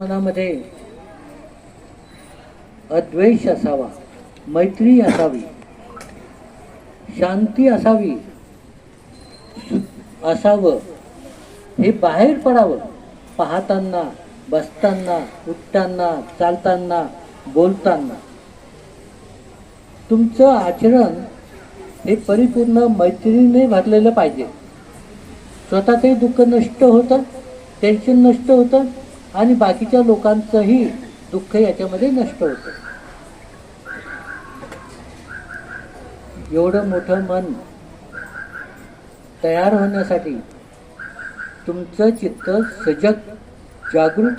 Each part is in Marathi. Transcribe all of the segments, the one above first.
मनामध्ये अद्वेष असावा मैत्री असावी शांती असावी असावं हे बाहेर पडावं. पाहताना बसताना उठताना चालताना बोलताना. तुमचं आचरण हे परिपूर्ण मैत्रीने भरलेलं पाहिजे. स्वतःचंही दुःख नष्ट होतं टेन्शन नष्ट होतं आणि बाकीच्या लोकांचंही दुःख याच्यामध्ये नष्ट होतं. एवढं मोठं मन तयार होण्यासाठी तुमचं चित्त सजग जागृत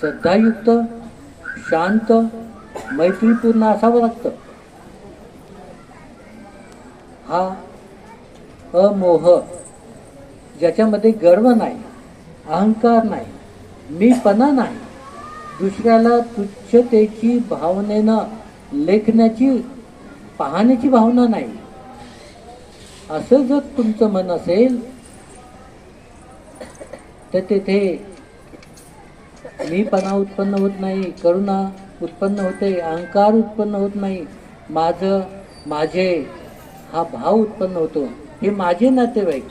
श्रद्धायुक्त शांत मैत्रीपूर्ण असावं लागतं. हा अमोह ज्याच्यामध्ये गर्व नाही अहंकार नाही मीपणा नाही. दुसऱ्याला तुच्छतेची भावनेनं लेखण्याची पाहण्याची भावना नाही. असं जर तुमचं मन असेल तर तेथे मीपणा उत्पन्न होत नाही करुणा उत्पन्न होते अहंकार उत्पन्न होत नाही. माझं माझे हा भाव उत्पन्न होतो. हे माझे नातेवाईक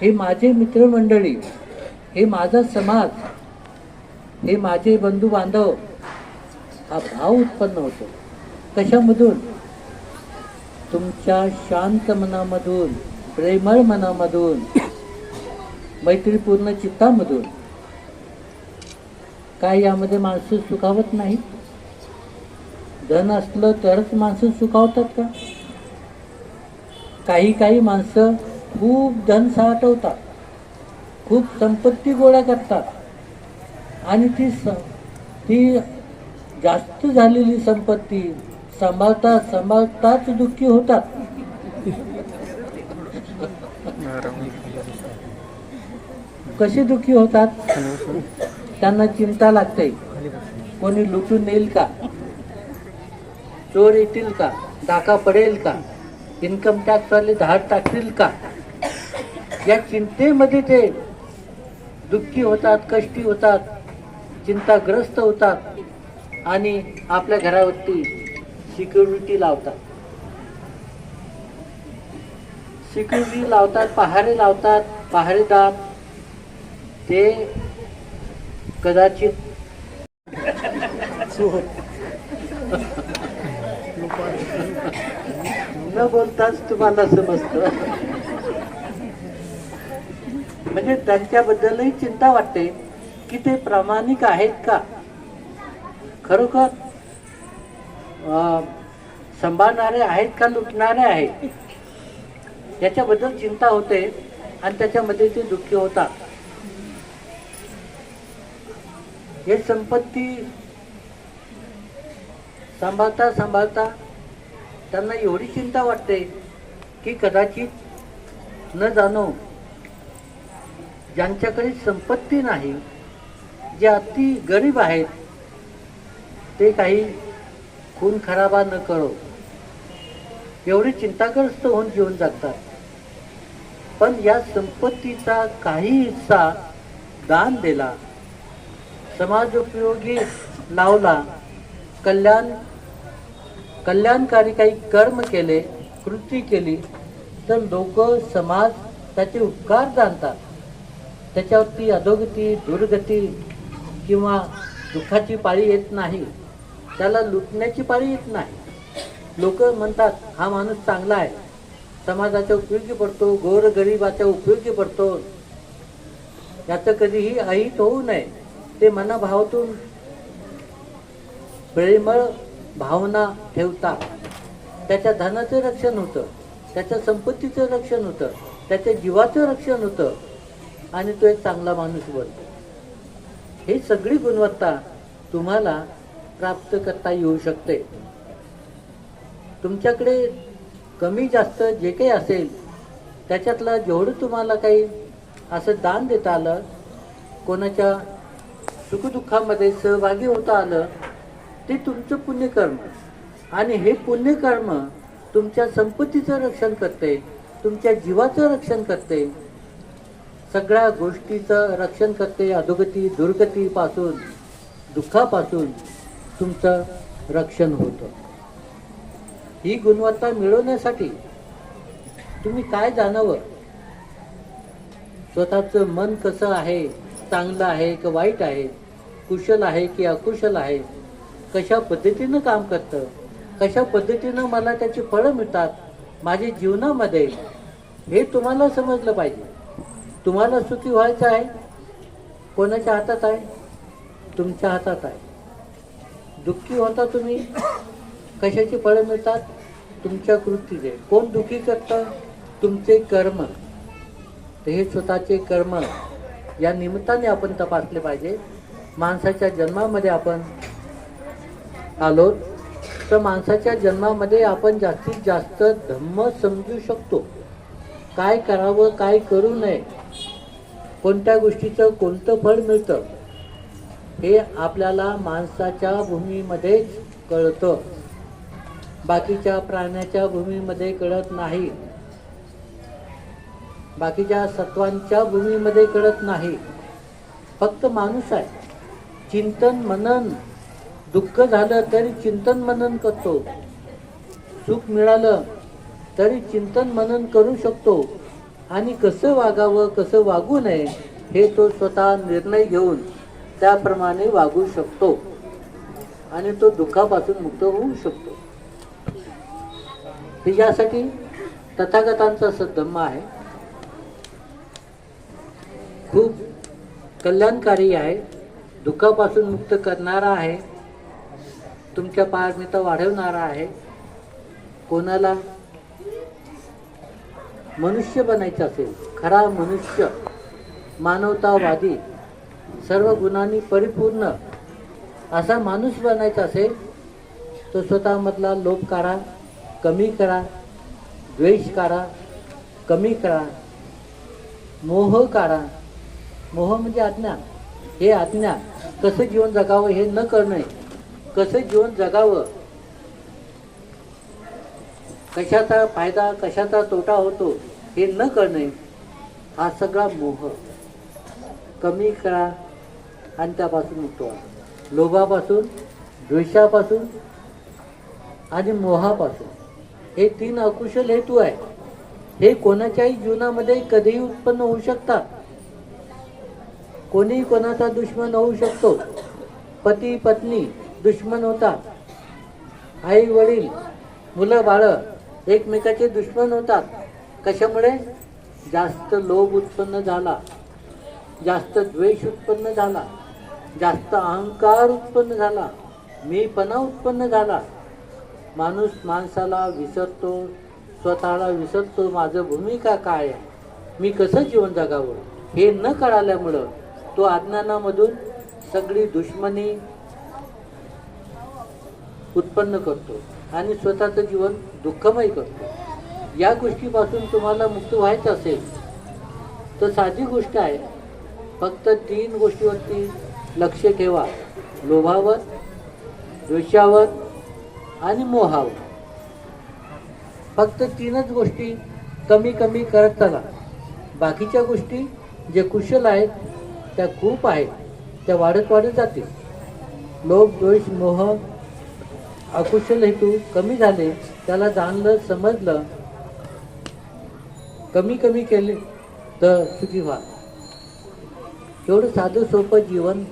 हे माझे मित्रमंडळी हे माझा समाज हे माझे बंधू बांधव हा भाव उत्पन्न होतो. कशामधून? तुमच्या शांत मनामधून प्रेमळ मनामधून मैत्रीपूर्ण चित्तामधून. काय यामध्ये माणसं सुखावत नाही धन असलं तरच माणसं सुखावतात का? काही काही माणसं खूप धन साठवतात खूप संपत्ती गोळा करतात. आणि ती स ती जास्त झालेली संपत्ती सांभाळता सांभाळताच दुःखी होतात. कसे दुःखी होतात? त्यांना चिंता लागते. कोणी लुटून नेईल का? चोर येतील का? डाका पडेल का? इन्कम टॅक्सवाले धाड टाकतील का? या चिंतेमध्ये ते दुःखी होतात कष्टी होतात. चिंताग्रस्त होतात आणि आपल्या घरावरती सिक्युरिटी लावतात. सिक्युरिटी लावतात पहारे लावतात पहारेदार. ते कदाचित हो. न बोलताच तुम्हाला समजतं. म्हणजे त्यांच्याबद्दलही चिंता वाटते. की ते प्रामाणिक आहेत का? खरोखर सांभाळणारे आहेत का लुटणारे आहेत? याच्याबद्दल चिंता होते आणि त्याच्यामध्ये ते दुःखी होतात. हे संपत्ती सांभाळता सांभाळता त्यांना एवढी चिंता वाटते की कदाचित न जाणो ज्यांच्याकडे संपत्ती नाही जे अति गरीब आहेत ते काही खून खराबा न करो. एवढे चिंताग्रस्त होऊन जीवन जगतात. पण या संपत्तीचा काही हिस्सा दान दिला समाज उपयोगी लावला कल्याण कल्याणकारी काही कर्म केले कृती केली तर लोक समाज त्याचे उपकार जाणतात. त्याच्यावरती अधोगती दुर्गती किंवा दुःखाची पाळी येत नाही त्याला लुटण्याची पाळी येत नाही. लोक म्हणतात हा माणूस चांगला आहे. समाजाच्या उपयोगी पडतो गोरगरिबाच्या उपयोगी पडतो. याचं कधीही अहित होऊ नये. ते मनाभावातून प्रेमळ भावना ठेवतात. त्याच्या धनाचं रक्षण होतं त्याच्या संपत्तीचं रक्षण होतं त्याच्या जीवाचं रक्षण होतं. आणि तो एक चांगला माणूस बनतो. ही सगळी गुणवत्ता तुम्हाला प्राप्त करता येऊ शकते. तुमच्याकडे कमी जास्त जे काही असेल त्याच्यातलं जेवढं तुम्हाला काही असं दान देता आलं कोणाच्या सुखदुःखामध्ये सहभागी होता आलं ते तुमचं पुण्यकर्म. आणि हे पुण्यकर्म तुमच्या संपत्तीचं रक्षण करते तुमच्या जीवाचं रक्षण करते सगळ्या गोष्टीचं रक्षण करते अधोगती दुर्गतीपासून दुःखापासून तुमचं रक्षण होतं. ही गुणवत्ता मिळवण्यासाठी तुम्ही काय जाणवं? स्वतःचं मन कसं आहे? चांगलं आहे की वाईट आहे? कुशल आहे की अकुशल आहे? कशा पद्धतीनं काम करतं? कशा पद्धतीनं मला त्याची फळं मिळतात? माझ्या जीवनामध्ये हे तुम्हाला समजलं पाहिजे. तुम्हाला सुखी व्हायचं आहे? कोणाच्या हातात आहे? तुमच्या हातात आहे. दुःखी होता तुम्ही? कशाची फळं मिळतात? तुमच्या कृतीचे. कोण दुःखी करतं? तुमचे कर्म. तर हे स्वतःचे कर्म. या निमित्ताने आपण तपासले पाहिजे. माणसाच्या जन्मामध्ये आपण आलो तर माणसाच्या जन्मामध्ये आपण जास्तीत जास्त धम्म समजू शकतो. काय करावं काय करू नये कोणत्या गोष्टीचं कोणतं फळ मिळतं हे आपल्याला माणसाच्या भूमीमध्येच कळतं. बाकीच्या प्राण्याच्या भूमीमध्ये कळत नाही. बाकीच्या सत्वांच्या भूमीमध्ये कळत नाही. फक्त माणूस आहे. चिंतन मनन दुःख झालं तरी चिंतन मनन करतो. सुख मिळालं तरी चिंतन मनन करू शकतो. आणि कसं वागावं कसं वागू नये हे तो स्वतः निर्णय घेऊन त्याप्रमाणे वागू शकतो. आणि तो दुःखापासून मुक्त होऊ शकतो. हे यासाठी तथागतांचा सद्धम्म आहे. खूप कल्याणकारी आहे. दुःखापासून मुक्त करणारा आहे. तुमच्या पारमिता वाढवणारा आहे. कोणाला मनुष्य बनायचं असेल खरा मनुष्य मानवतावादी सर्व गुणांनी परिपूर्ण असा माणूस बनायचा असेल तो स्वतःमधला लोभ करा कमी करा द्वेष करा कमी करा मोह काढा. मोह म्हणजे आज्ञा. हे आज्ञा कसं जीवन जगावं हे न करणं कसं जीवन जगावं कशाचा फायदा कशाचा तोटा होतो हे न करणे हा सगळा मोह. कमी करा आणि त्यापासून मुक्त व्हा. लोभापासून द्वेषापासून आणि मोहापासून. हे तीन अकुशल हेतू आहे. हे कोणाच्याही जीवनामध्ये कधीही उत्पन्न होऊ शकतात. कोणीही कोणाचा दुश्मन होऊ शकतो. पती पत्नी दुश्मन होतात. आई वडील मुलं बाळं एकमेकाचे दुश्मन होतात. कशामुळे? जास्त लोभ उत्पन्न झाला. जास्त द्वेष उत्पन्न झाला. जास्त अहंकार उत्पन्न झाला. मीपणा उत्पन्न झाला. माणूस माणसाला विसरतो स्वतःला विसरतो माझं भूमिका काय आहे? मी कसं जीवन जगावं? हे न कळाल्यामुळं तो अज्ञानामधून सगळी दुश्मनी उत्पन्न करतो. आणि स्वतःचं जीवन दुःखमय करतो. या गोष्टीपासून तुम्हाला मुक्त व्हायचं असेल तर साधी गोष्ट आहे फक्त तीन गोष्टीवरती लक्ष ठेवा. लोभावर द्वेषावर आणि मोहावर. फक्त तीनच गोष्टी कमी कमी करत चला. बाकीच्या गोष्टी जे कुशल आहेत त्या खूप आहेत त्या वाढत वाढत जातील. लोभ द्वेष मोह अकुशल हेतू कमी झाले त्याला जाणलं समजलं. कमी कमी केले तर सुखी व्हा. एवढं साधं सोपं जीवन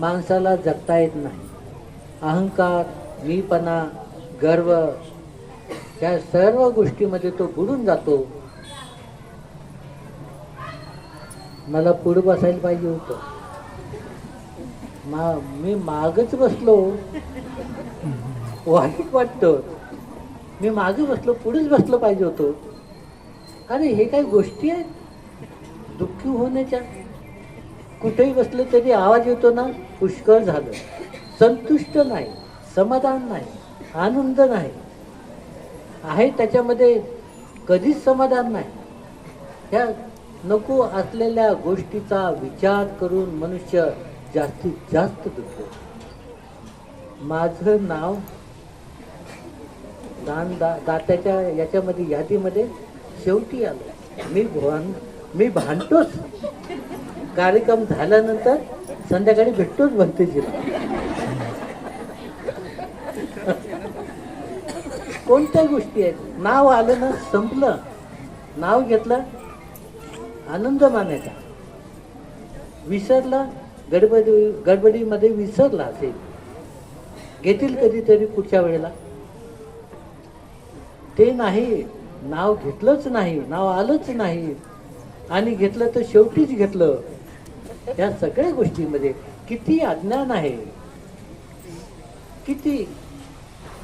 माणसाला जगता येत नाही. अहंकार मीपणा गर्व या सर्व गोष्टीमध्ये तो बुडून जातो. मला पुढं बसायला पाहिजे होतं. मा मी मागच बसलो. हो, वाईट वाटतं. मी मागे बसलो पुढेच बसलं पाहिजे होतं. अरे हे काही गोष्टी आहेत? दुःखी होण्याच्या. कुठेही बसलं तरी आवाज येतो ना पुष्कळ झालं. संतुष्ट नाही समाधान नाही आनंद नाही. आहे त्याच्यामध्ये कधीच समाधान नाही. ह्या नको असलेल्या गोष्टीचा विचार करून मनुष्य जास्तीत जास्त दुखतो. माझं नाव दान दा दात्याच्या याच्यामध्ये यादीमध्ये शेवटी आलो. मी भान मी भांडतोच. कार्यक्रम झाल्यानंतर संध्याकाळी भेटतोच भक्तीजीला. कोणत्या गोष्टी आहेत? नाव आलं ना संपलं. नाव घेतलं आनंद मानायचा. विसरला गडबडी गडबडीमध्ये विसरला असेल. घेतील कधीतरी पुढच्या वेळेला. ते नाही नाव घेतलंच नाही नाव आलंच नाही. आणि घेतलं तर शेवटीच घेतलं. या सगळ्या गोष्टीमध्ये किती अज्ञान आहे. किती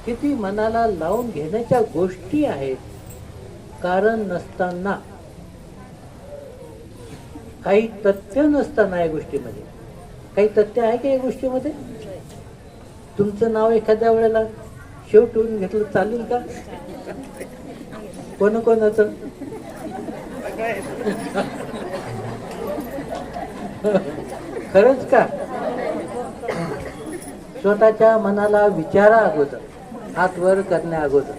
किती मनाला लावून घेण्याच्या गोष्टी आहेत. कारण नसताना काही तथ्य नसताना या गोष्टीमध्ये. काही तथ्य आहे का या गोष्टीमध्ये? तुमचं नाव एखाद्या वेळेला शेवटून घेतलं चालेल का? कोण कोणाचं? खरंच का? स्वतःच्या मनाला विचारा अगोदर हात वर करण्या अगोदर.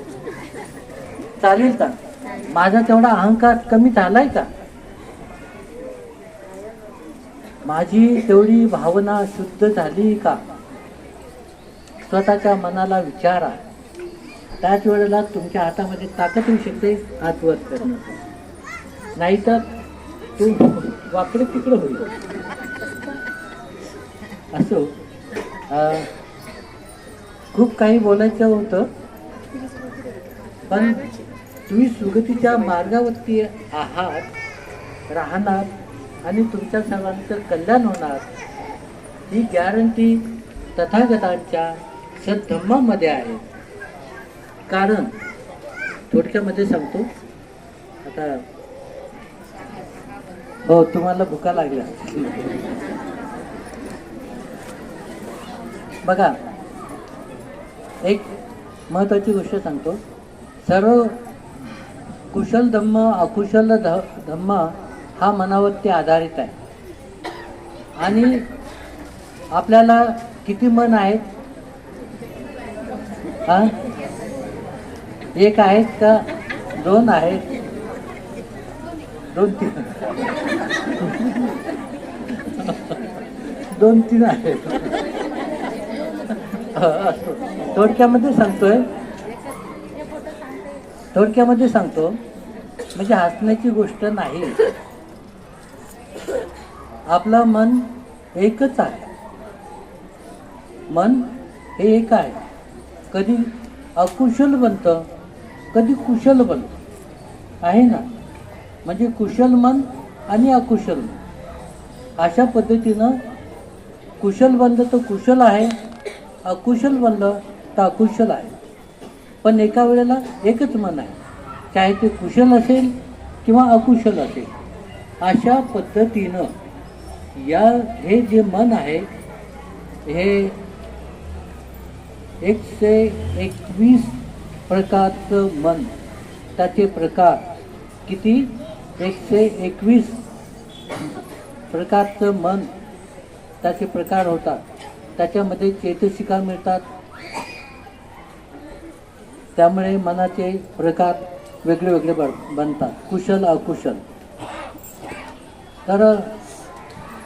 चालेल का? माझा तेवढा अहंकार कमी झालाय का? माझी तेवढी भावना शुद्ध झाली का? स्वतःच्या मनाला विचारा. त्याच वेळेला तुमच्या हातामध्ये ताकद येऊ शकते हात वर करणं. नाहीतर तू वाकडे तिकडं होईल. असो खूप काही बोलायचं होतं पण तुम्ही सुगतीच्या मार्गावरती आहात राहणार आणि तुमच्या सर्वांचं कल्याण होणार. ही गॅरंटी तथागतांच्या सद्धम्मामध्ये आहे. कारण थोडक्यामध्ये सांगतो. आता हो तुम्हाला भुका लागल्या. बघा एक महत्त्वाची गोष्ट सांगतो. सर्व कुशल धम्म अकुशल ध धम्म हा मनावरती आधारित आहे. आणि आपल्याला किती मन आहेत? हा? एक आहेत का? दोन आहेत. दोन तीन. दोन तीन आहेत. थोडक्यामध्ये सांगतोय. थोडक्यामध्ये सांगतो. म्हणजे हसण्याची गोष्ट नाही. आपलं मन एकच आहे. मन हे एक आहे. कधी अकुशल बनतं कधी कुशल बनतं. आहे ना? म्हणजे कुशल मन आणि अकुशल मन. अशा पद्धतीनं कुशल बनलं तर कुशल आहे अकुशल बनलं तर अकुशल आहे. पण एका वेळेला एकच मन आहे. चाहे ते कुशल असेल किंवा अकुशल असेल. अशा पद्धतीनं या हे जे मन आहे हे एकशे एकवीस प्रकारचं मन. त्याचे प्रकार किती? एकशे एकवीस प्रकारचं मन. त्याचे प्रकार होतात. त्याच्यामध्ये चेतसिका मिळतात. त्यामुळे मनाचे प्रकार वेगळे वेगळे बन- बनतात. कुशल अकुशल. तर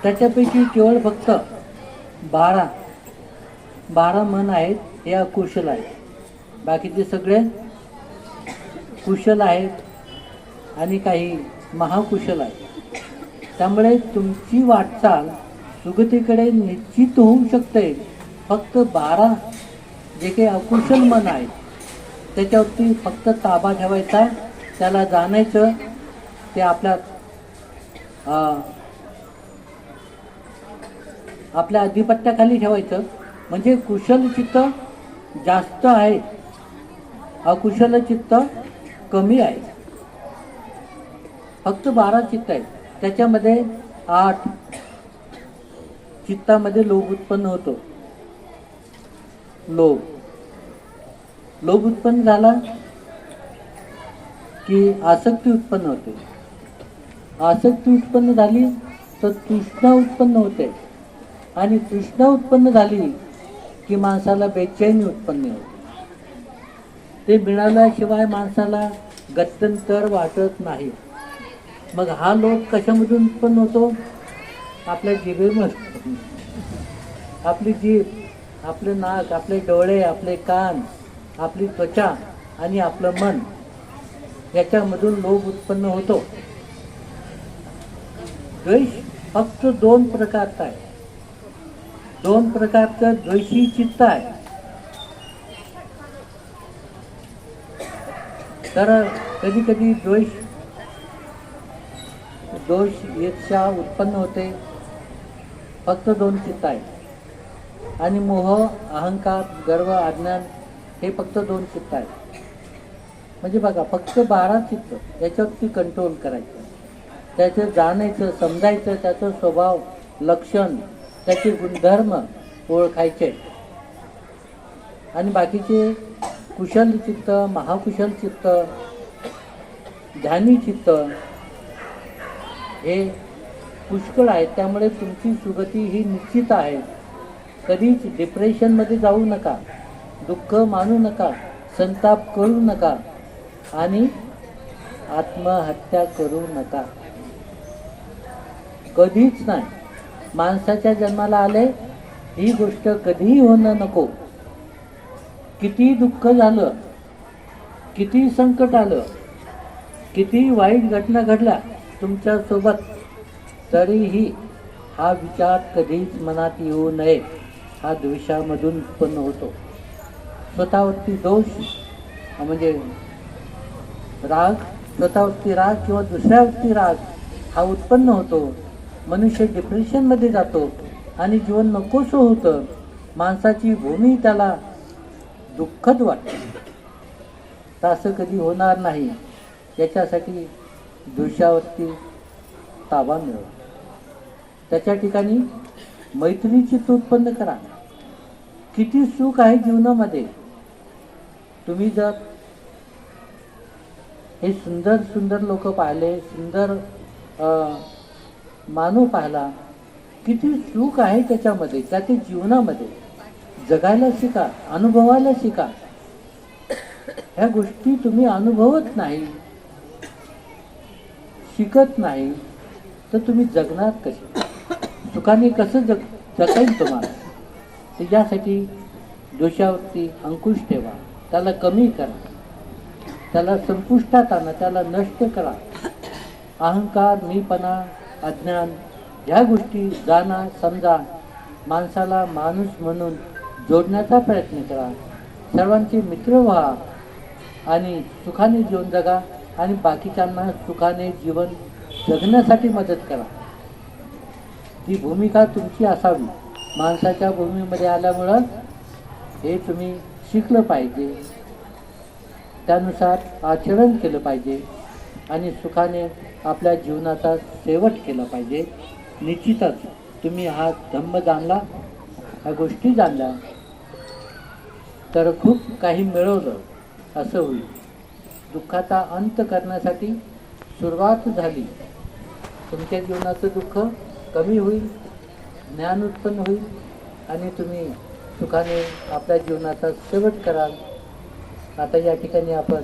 त्याच्यापैकी केवळ फक्त बारा बारा मन आहेत. हे अकुशल आहेत बाकीचे सगळे कुशल आहेत आणि काही महाकुशल आहेत. त्यामुळे तुमची वाटचाल सुगतीकडे निश्चित होऊ शकते. फक्त बारा जे काही अकुशल मन आहेत त्याच्यावरती फक्त ताबा ठेवायचा त्याला जाणायचं ते आपल्या आपल्या अधिपत्याखाली ठेवायचं. म्हणजे कुशल चित्त जास्त आहे. अकुशल चित्त कमी आहे. फक्त बारा चित्त आहेत. त्याच्यामध्ये आठ चित्तामध्ये लोभ उत्पन्न होतो. लोभ. लोभ उत्पन्न झाला की आसक्ती उत्पन्न होते. आसक्ती उत्पन्न झाली तर तृष्णा उत्पन्न होते. आणि तृष्णा उत्पन्न झाली की माणसाला बेचैनी उत्पन्न होते. ते मिळाल्याशिवाय माणसाला गत्यंतर वाटत नाही. मग हा लोभ कशामधून उत्पन्न होतो? आपल्या जिभेमध्ये आपली जीभ आपले नाक आपले डोळे आपले कान आपली त्वचा आणि आपलं मन याच्यामधून लोभ उत्पन्न होतो. द्वेष फक्त दोन प्रकारचा आहे. दोन प्रकारचं द्वेषी चित्त आहे. तर कधी कधी द्वेष दोष ईर्षा उत्पन्न होते. फक्त दोन चित्त आहेत. आणि मोह अहंकार गर्व अज्ञान हे फक्त दोन चित्त आहेत. म्हणजे बघा फक्त बारा चित्त याच्यावरती कंट्रोल करायचं. त्याचं जाणायचं समजायचं त्याचं स्वभाव लक्षण त्याचे गुणधर्म ओळखायचे. आणि बाकीचे कुशल चित्त महाकुशल चित्त ध्यानी चित्त हे पुष्कळ आहे त्यामुळे तुमची सुगती ही निश्चित आहे. कधीच डिप्रेशनमध्ये जाऊ नका. दुःख मानू नका. संताप करू नका. आणि आत्महत्या करू नका. कधीच नाही. माणसाच्या जन्माला आले ही गोष्ट कधीही होणं नको. किती दुःख झालं किती संकट आलं किती वाईट घटना घडल्या तुमच्यासोबत तरीही हा विचार कधीच मनात येऊ नये. हा द्वेषामधून उत्पन्न होतो. स्वतःवरती दोष म्हणजे राग स्वतःवरती राग किंवा दुसऱ्यावरती राग हा उत्पन्न होतो. मनुष्य डिप्रेशनमध्ये जातो आणि जीवन नकोसं होतं माणसाची भूमी त्याला दुःखद वाटते. तर असं कधी होणार नाही याच्यासाठी दोषावरती ताबा मिळव. त्याच्या ठिकाणी मैत्रीची उत्पन्न करा. किती सुख आहे जीवनामध्ये. तुम्ही जर हे सुंदर सुंदर लोक पाहिले सुंदर मानव पाहिला किती सुख आहे त्याच्यामध्ये त्या ते जीवनामध्ये. जगायला शिका अनुभवायला शिका. ह्या गोष्टी तुम्ही अनुभवत नाही शिकत नाही तर तुम्ही जगणार कसे? सुखाने कसं जग जगाईल तुम्हाला? त्याच्यासाठी दोषावरती अंकुश ठेवा. त्याला कमी करा. त्याला संपुष्टात आणा त्याला नष्ट करा. अहंकार मीपणा अज्ञान. ह्या गोष्टी जाणा समजा माणसाला माणूस म्हणून जोडण्याचा प्रयत्न करा. सर्वांचे मित्र व्हा आणि सुखाने जीवन जगा आणि बाकीच्यांना सुखाने जीवन जगण्यासाठी मदत करा. ती भूमिका तुमची असावी. माणसाच्या भूमीमध्ये आल्यामुळं हे तुम्ही शिकलं पाहिजे. त्यानुसार आचरण केलं पाहिजे. आणि सुखाने आपल्या जीवनाचा शेवट केला पाहिजे. निश्चितच तुम्ही हा धम्म जाणला ह्या गोष्टी जाणल्या तर खूप काही मिळवलं असं होईल. दुःखाचा अंत करण्यासाठी सुरुवात झाली. तुमच्या जीवनाचं दुःख कमी होईल ज्ञान उत्पन्न होईल आणि तुम्ही सुखाने आपल्या जीवनाचा शेवट कराल. आता या ठिकाणी आपण